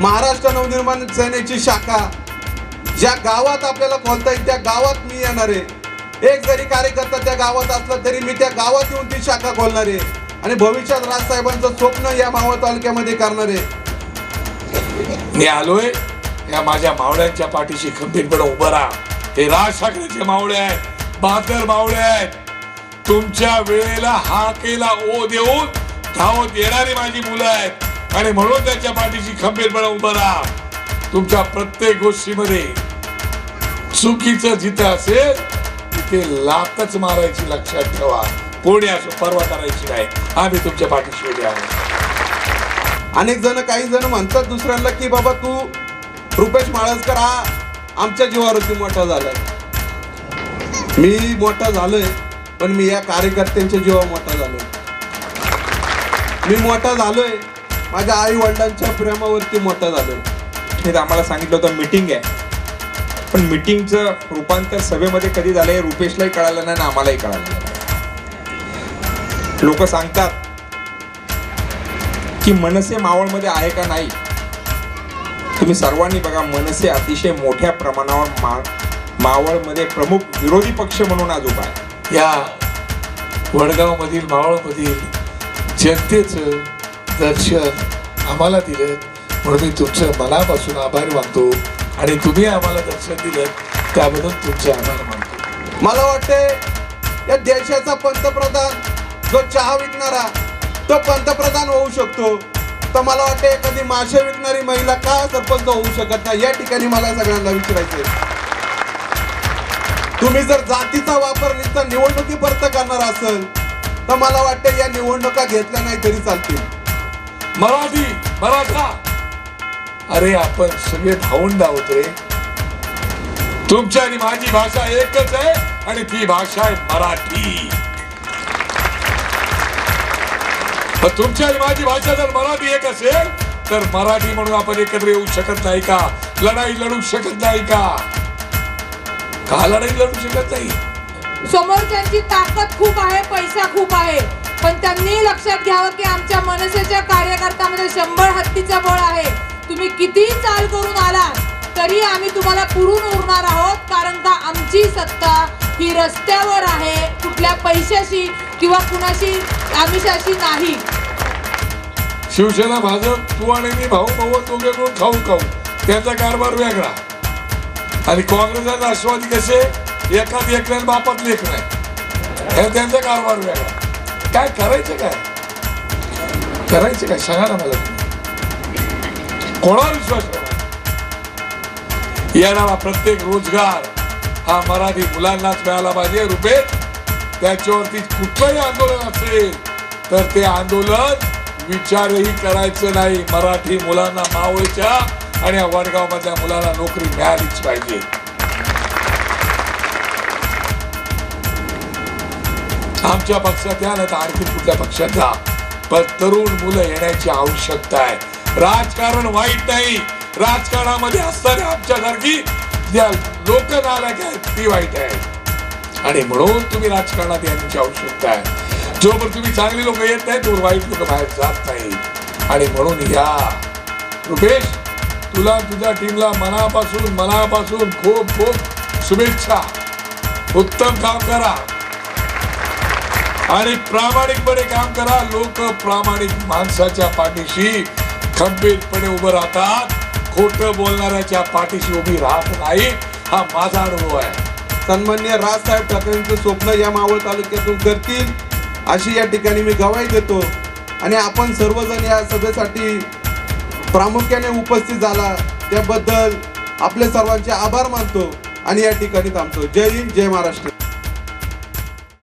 महाराष्ट्र नवनिर्माण सेनेची शाखा. ज्या गावात आपल्याला खोलता येईल त्या गावात मी येणार आहे. एक जरी कार्यकर्ता त्या गावात असला तरी मी त्या गावात येऊन ती शाखा खोलणार आहे. आणि भविष्यात राजसाहेबांचं स्वप्न या मावळ तालुक्यामध्ये करणार आहे. मी आलोय. या माझ्या मावळ्यांच्या पाठीशी खंबीरपणे उभं राहा. हे राज ठाकरेचे मावळे आहेत. बहादर मावळे आहेत. तुमच्या वेळेला हा केला ओ देऊन धावत येणारी माझी मुलं आहेत. आणि म्हणून त्यांच्या पाठीशी खंबीरपणे उभं राहा. तुमच्या प्रत्येक गोष्टीमध्ये चुकीचं जिथं असेल तिथे लातच मारायची लक्षात ठेवा. कोणी असो परवा करायची नाही. आम्ही तुमच्या पाठीशी उभे आहोत. अनेक जण काही जण म्हणतात दुसऱ्यांना की बाबा तू रुपेश माळसकर हा आमच्या जीवावरती मोठा झालाय. मी मोठा झालोय पण मी या कार्यकर्त्यांच्या जीवा मोठा झालोय. मी मोठा झालोय माझ्या आई वडिलांच्या प्रेमावरती मोठा झालो. हे आम्हाला सांगितलं होतं मीटिंग आहे. पण मीटिंगचं रूपांतर सभेमध्ये कधी झालंय रुपेशलाही कळालं नाही ना आम्हालाही कळालं नाही. लोक सांगतात की मनसे मावळमध्ये आहे का नाही? तुम्ही सर्वांनी बघा मनसे अतिशय मोठ्या प्रमाणावर मा मावळमध्ये प्रमुख विरोधी पक्ष म्हणून आज उभा आहे. या वडगावमधील मावळमधील जनतेचं दर्शन आम्हाला दिलं म्हणून मी तुमचं मनापासून आभार मानतो आणि तुम्ही आम्हाला दर्शन दिलं त्याबद्दल तुमचे आभार मानतो. मला वाटते या देशाचा पंतप्रधान जो चहा विकणारा तो पंतप्रधान होऊ शकतो. तर मला वाटतं एखादी मासे विकणारी महिला का सरपंच होऊ शकत नाही? या ठिकाणी मला सगळ्यांना विचारायचंय. तुम्ही जर जातीचा वापर नुसता निवडणुकीपर्यंत करणार असेल तर मला वाटतं या निवडणुका घेतल्या नाही तरी चालतील. मराठी मराठा. अरे आपण सगळे धावून धावत रे. तुमची आणि माझी भाषा एकच आहे आणि ती भाषा आहे मराठी. तुमची आणि माझी भाषा जर मराठी एक असेल तर मराठी म्हणून आपण एकत्र येऊ शकत नाही का? लढाई लढू शकत नाही का? का लढाई लढू शकत नाही? समोरच्यांची ताकद खूप आहे पैसा खूप आहे. पण त्यांनी लक्षात घ्यावं की आमच्या मनसेच्या कार्यकर्त्यामध्ये शंभर हत्तीचा बळ आहे. तुम्ही किती चाल करून आला तरी आम्ही तुम्हाला पुरून उरणार आहोत कारण का आमची सत्ता ही रस्त्यावर आहे. कुठल्या पैशाशी किंवा कुणाशी आमिषाशी नाही. शिवसेना भाजप तू आणि मी भाऊ भाऊ दोघे मिळून खाऊ खाऊ त्याचा कारभार वेगळा. आणि काँग्रेस राष्ट्रवादी कसे? एकाच एक नाही बापात लेख नाही त्यांचा कारभार वेगळा. काय करायचं काय? करायचं काय? सांगा ना मला कोणावर विश्वास ठेवा? येणारा प्रत्येक रोजगार हा मराठी मुलांनाच मिळाला पाहिजे रुपये त्याच्यावरती कुठलंही आंदोलन असेल तर ते आंदोलन विचारही करायचं नाही. मराठी मुलांना मावळच्या आणि या वडगाव मधल्या मुलांना नोकरी मिळालीच पाहिजे. आमच्या पक्षात या ना तर आणखी कुठल्या पक्षात जा. पण तरुण मुलं येण्याची आवश्यकता आहे. राजकारण वाईट नाही. राजकारणामध्ये असणाऱ्या आमच्यासारखी ज्या लोक नालायक आहेत ती वाईट आहे आणि म्हणून तुम्ही राजकारणात येण्याची आवश्यकता आहे. जोपर्यंत तुम्ही चांगली लोक येत नाही तोवर वाईट लोक बाहेर जात नाही आणि म्हणून या. रुपेश तुला तुझ्या टीमला मनापासून मनापासून खूप खूप शुभेच्छा. उत्तम काम करा. आणि प्रामाणिकपणे काम करा. लोक प्रामाणिक माणसाच्या पाठीशी खंबीरपणे उभं राहतात. खोट बोलणाऱ्याच्या पाठीशी उभी राहत नाही. हा माझा अनुभव आहे. सन्मान्य राजसाहेब ठाकरेंचं स्वप्न या मावळ तालुक्यातून करतील अशी या ठिकाणी मी गवाही देतो. आणि आपण सर्वजण या सभेसाठी प्रामुख्याने उपस्थित झाला. त्याबद्दल आपले सर्वांचे आभार मानतो आणि या ठिकाणी थांबतो. जय हिंद जय महाराष्ट्र.